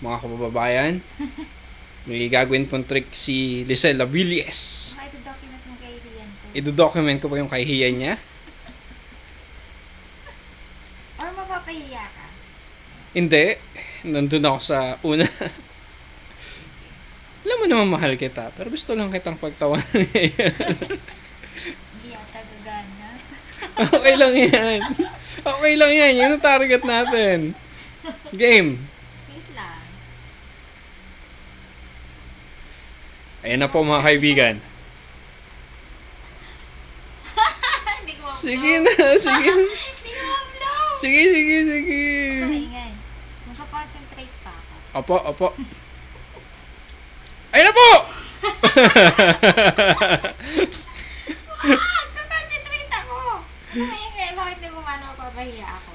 mga kababayan. May gagawin pong trick si Lisel Lavilles. Baka ito document mo kay Rian ko. Ido-document ko pa yung kahihiyan niya. Or mapapahiya ka. Hindi. Nandun ako sa una. Alam mo naman mahal kita, pero gusto lang kitang pagtawanan. Hindi yata gagana. okay lang yan. Okay lang yan. Yan ang target natin. Game. Wait lang. Ayan na po mga kaibigan. Sige na, sige. Sige, sige, sige. Maingay. Makakonsentrate pa ako. Opo, opo. Ayun na po! Ah! Kakonsentrate ako! Maingay. Bakit hindi mo mano mapapahiya ako?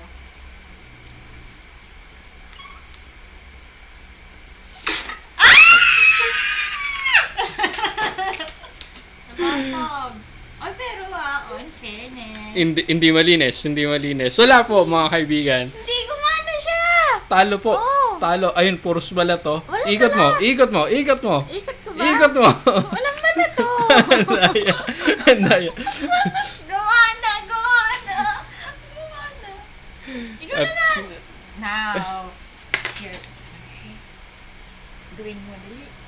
awesome. Oh, pero ah, oh, on fairness. Hindi, hindi malinis, hindi malinis. Wala po, mga kaibigan. Hindi gumana siya! Talo po. Oh. Talo. Ayun, puros bala to. Walang ikot mo, ikot mo, ikot mo. Ikot ko ba? Ikot mo. Walang bala to. Andaya. Andaya. gumana, gumana. Gumana. Ikaw na lang. Now, it's your turn. Gawin mo ulit.